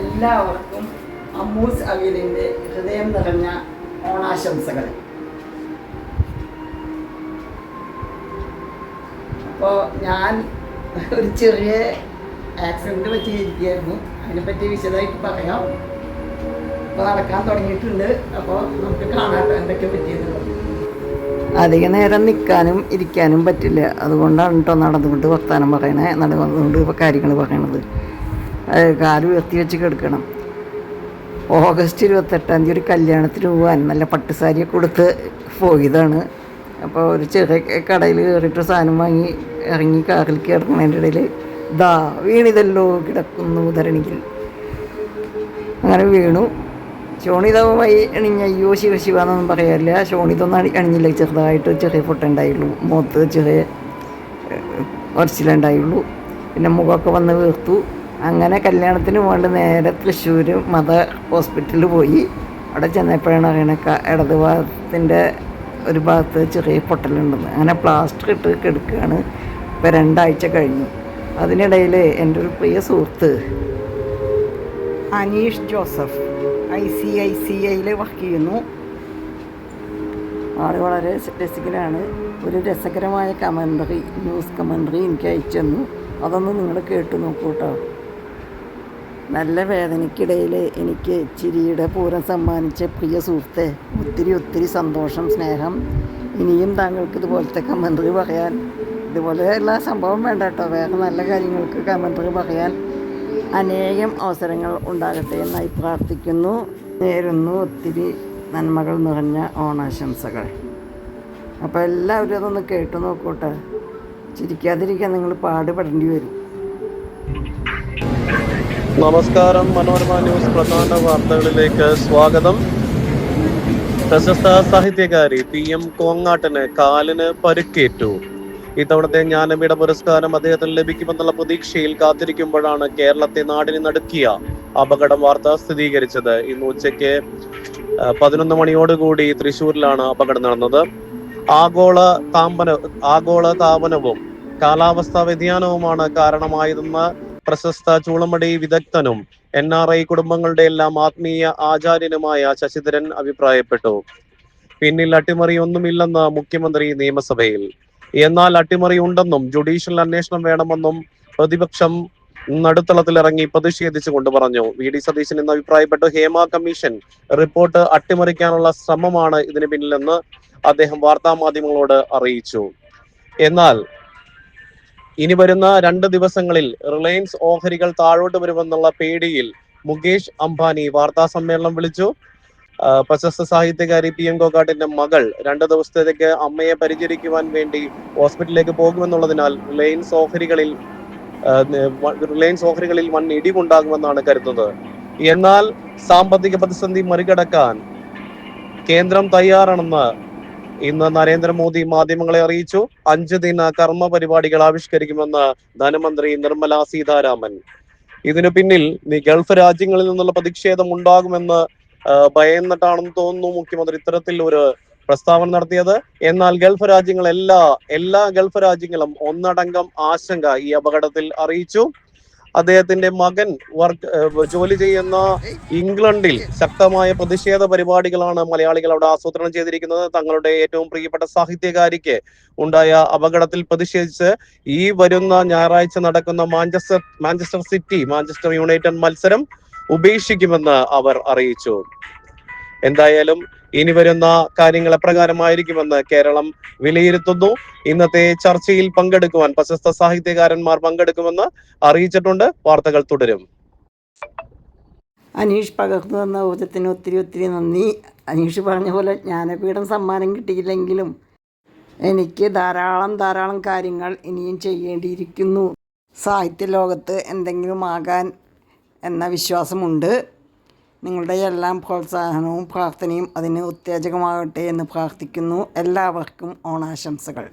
എല്ലാവർക്കും അമ്മൂസ് അവീലിന്റെ ഹൃദയം നിറഞ്ഞ ഓണാശംസകൾ. അപ്പോൾ ഞാൻ ഒരു ചെറിയ ആക്സിഡന്റ് പറ്റിയിരിക്കുകയായിരുന്നു. അതിനെപ്പറ്റി വിശദമായിട്ട് പറയാം. ഇപ്പോൾ നടക്കാൻ തുടങ്ങിയിട്ടുണ്ട്. അപ്പോൾ നമുക്ക് കാണാട്ടോ എന്തൊക്കെ പറ്റിയെന്നുള്ളത് അധിക നേരം നിൽക്കാനും ഇരിക്കാനും പറ്റില്ല. അതുകൊണ്ടാണ് കേട്ടോ നടന്നുകൊണ്ട് വർത്തമാനം പറയണേ. നടന്നുകൊണ്ട് ഇപ്പോൾ കാര്യങ്ങൾ പറയണത്. കാൽ ഉയർത്തി വെച്ച് കിടക്കണം. ഓഗസ്റ്റ് ഇരുപത്തെട്ടാം തീയതി ഒരു കല്യാണത്തിന് പോകാൻ നല്ല പട്ടുസാരിയൊക്കെ കൊടുത്ത് പോയതാണ്. അപ്പോൾ ഒരു ചെറിയ കടയിൽ കയറിയിട്ട് സാധനം വാങ്ങി ഇറങ്ങി കാറിൽ കിടക്കുന്നതിന്റെ ഇടയിൽ ദാ വീണിതല്ലോ കിടക്കുന്നു ധരണിയിൽ. അങ്ങനെ വീണു. ശോണിതവുമായി അണിഞ്ഞ അയ്യോ ശിവ ശിവ എന്നൊന്നും പറയാറില്ല. ശോണിതൊന്നും അണി അണിഞ്ഞില്ല ചെറുതായിട്ട് ചെറിയ പൊട്ടുണ്ടായുള്ളൂ മുഖത്ത് ചെറിയ ഒരച്ചിലുണ്ടായുള്ളൂ. പിന്നെ മുഖമൊക്കെ വന്ന് വീർത്തു. അങ്ങനെ കല്യാണത്തിന് പോകേണ്ട നേരെ തൃശ്ശൂർ മത ഹോസ്പിറ്റലിൽ പോയി. അവിടെ ചെന്നപ്പോഴാണ് അങ്ങനെ ഇടത് ഭാഗത്തിന്റെ ഒരു ഭാഗത്ത് ചെറിയ പൊട്ടലുണ്ടെന്ന്. അങ്ങനെ പ്ലാസ്റ്റർ ഇട്ട് കെടുക്കുകയാണ് ഇപ്പോൾ രണ്ടാഴ്ച കഴിഞ്ഞു. അതിനിടയിൽ എന്റെ ഒരു പ്രിയ സുഹൃത്ത് Aneesh Joseph I C I C ഐയിൽ വർക്ക് ചെയ്യുന്നു. ആൾ വളരെ രസികനാണ്. ഒരു രസകരമായ കമന്ററി ന്യൂസ് കമന്ററി എനിക്ക് അയച്ചു തന്നു. അതൊന്ന് നിങ്ങൾ കേട്ടു നോക്കൂ കേട്ടോ നല്ല വേദനയ്ക്കിടയിൽ എനിക്ക് ചിരിയുടെ പൂരം സമ്മാനിച്ച പ്രിയ സുഹൃത്തെ ഒത്തിരി ഒത്തിരി സന്തോഷം സ്നേഹം. ഇനിയും താങ്കൾക്ക് ഇതുപോലത്തെ കമന്ററി പറയാൻ ഇതുപോലെയുള്ള സംഭവം വേണ്ട കേട്ടോ. വേറെ നല്ല കാര്യങ്ങൾക്ക് കമന്ററി പറയാൻ അനേകം അവസരങ്ങൾ ഉണ്ടാകട്ടെ എന്നായി പ്രാർത്ഥിക്കുന്നു. നേരുന്നു ഒത്തിരി നന്മകൾ നിറഞ്ഞ ഓണാശംസകൾ. അപ്പോൾ എല്ലാവരും അതൊന്ന് കേട്ടു നോക്കൂട്ടെ ചിരിക്കാതിരിക്കാൻ നിങ്ങൾ പാടുപെടേണ്ടി വരും. നമസ്കാരം മനോരമ ന്യൂസ് പ്രധാന വാർത്തകളിലേക്ക് സ്വാഗതം. പ്രശസ്ത സാഹിത്യകാരി പി എം കോങ്ങാട്ടിന് കാലിന് പരുക്കേറ്റു. ഇത്തവണത്തെ ജ്ഞാനപീഠ പുരസ്കാരം അദ്ദേഹത്തിന് ലഭിക്കുമെന്നുള്ള പ്രതീക്ഷയിൽ കാത്തിരിക്കുമ്പോഴാണ് കേരളത്തെ നാടിന് നടുക്കിയ അപകടം വാർത്ത സ്ഥിരീകരിച്ചത്. ഇന്ന് ഉച്ചയ്ക്ക് പതിനൊന്ന് മണിയോടുകൂടി തൃശൂരിലാണ് അപകടം നടന്നത്. ആഗോള താപന ആഗോള താപനവും കാലാവസ്ഥാ വ്യതിയാനവുമാണ് കാരണമായതെന്ന് പ്രശസ്ത ചൂളമടി വിദഗ്ധനും എൻ ആർ ഐ കുടുംബങ്ങളുടെ എല്ലാം ആത്മീയ ആചാര്യനുമായ ശശിധരൻ അഭിപ്രായപ്പെട്ടു. പിന്നിൽ അട്ടിമറി ഒന്നുമില്ലെന്ന് മുഖ്യമന്ത്രി നിയമസഭയിൽ. എന്നാൽ അട്ടിമറി ഉണ്ടെന്നും ജുഡീഷ്യൽ അന്വേഷണം വേണമെന്നും പ്രതിപക്ഷം നടുത്തളത്തിലിറങ്ങി പ്രതിഷേധിച്ചുകൊണ്ട് പറഞ്ഞു. വി ഡി സതീശൻ എന്ന് അഭിപ്രായപ്പെട്ടു ഹേമ കമ്മീഷൻ റിപ്പോർട്ട് അട്ടിമറിക്കാനുള്ള ശ്രമമാണ് ഇതിന് പിന്നിലെന്ന് അദ്ദേഹം വാർത്താ മാധ്യമങ്ങളോട് അറിയിച്ചു. എന്നാൽ ഇനി വരുന്ന രണ്ട് ദിവസങ്ങളിൽ റിലയൻസ് ഓഹരികൾ താഴോട്ട് വരുമെന്നുള്ള പേടിയിൽ മുകേഷ് അംബാനി വാർത്താ സമ്മേളനം വിളിച്ചു. പ്രശസ്ത സാഹിത്യകാരി പി എം കോക്കാട്ടിന്റെ മകൾ രണ്ട് ദിവസത്തേക്ക് അമ്മയെ പരിചരിക്കുവാൻ വേണ്ടി ഹോസ്പിറ്റലിലേക്ക് പോകുമെന്നുള്ളതിനാൽ റിലയൻസ് ഓഹരികളിൽ റിലയൻസ് ഓഹരികളിൽ വൻ ഇടിവുണ്ടാകുമെന്നാണ് കരുതുന്നത്. എന്നാൽ സാമ്പത്തിക പ്രതിസന്ധി മറികടക്കാൻ കേന്ദ്രം തയ്യാറാണെന്ന് ഇന്ന് നരേന്ദ്രമോദി മാധ്യമങ്ങളെ അറിയിച്ചു. അഞ്ച് ദിന കർമ്മ പരിപാടികൾ ആവിഷ്കരിക്കുമെന്ന് ധനമന്ത്രി നിർമ്മല സീതാരാമൻ. ഇതിനു പിന്നിൽ ഗൾഫ് രാജ്യങ്ങളിൽ നിന്നുള്ള പ്രതിഷേധം ഉണ്ടാകുമെന്ന് ഭയന്നിട്ടാണെന്ന് തോന്നുന്നു മുഖ്യമന്ത്രി ഇത്തരത്തിൽ ഒരു പ്രസ്താവന നടത്തിയത്. എന്നാൽ ഗൾഫ് രാജ്യങ്ങൾ എല്ലാ എല്ലാ ഗൾഫ് രാജ്യങ്ങളും ഒന്നടങ്കം ആശങ്ക ഈ അപകടത്തിൽ അറിയിച്ചു. അദ്ദേഹത്തിന്റെ മകൻ വർക്ക് ജോലി ചെയ്യുന്ന ഇംഗ്ലണ്ടിൽ ശക്തമായ പ്രതിഷേധ പരിപാടികളാണ് മലയാളികൾ അവിടെ ആസൂത്രണം ചെയ്തിരിക്കുന്നത്. തങ്ങളുടെ ഏറ്റവും പ്രിയപ്പെട്ട സാഹിത്യകാരിക്ക് ഉണ്ടായ അപകടത്തിൽ പ്രതിഷേധിച്ച് ഈ വരുന്ന ഞായറാഴ്ച നടക്കുന്ന Manchester Manchester City Manchester United മത്സരം ഉപേക്ഷിക്കുമെന്ന് അവർ അറിയിച്ചു. എന്തായാലും ഇനി വരുന്ന കാര്യങ്ങൾ എപ്രകാരമായിരിക്കുമെന്ന് കേരളം വിലയിരുത്തുന്നു. ഇന്നത്തെ ചർച്ചയിൽ പങ്കെടുക്കുവാൻ പ്രശസ്ത സാഹിത്യകാരന്മാർ പങ്കെടുക്കുമെന്ന് അറിയിച്ചിട്ടുണ്ട്. വാർത്തകൾ തുടരും. അനീഷ് പകർന്നു തന്ന ഊർജത്തിന് ഒത്തിരി ഒത്തിരി നന്ദി. അനീഷ് പറഞ്ഞ പോലെ ജ്ഞാനപീഠം സമ്മാനം കിട്ടിയില്ലെങ്കിലും എനിക്ക് ധാരാളം ധാരാളം കാര്യങ്ങൾ ഇനിയും ചെയ്യേണ്ടിയിരിക്കുന്നു. സാഹിത്യ ലോകത്ത് എന്തെങ്കിലും ആകാൻ എന്ന വിശ്വാസമുണ്ട്. നിങ്ങളുടെ എല്ലാം പ്രോത്സാഹനവും പ്രാർത്ഥനയും അതിന് ഉത്തേജകമാകട്ടെ എന്ന് പ്രാർത്ഥിക്കുന്നു. എല്ലാവർക്കും ഓണാശംസകൾ.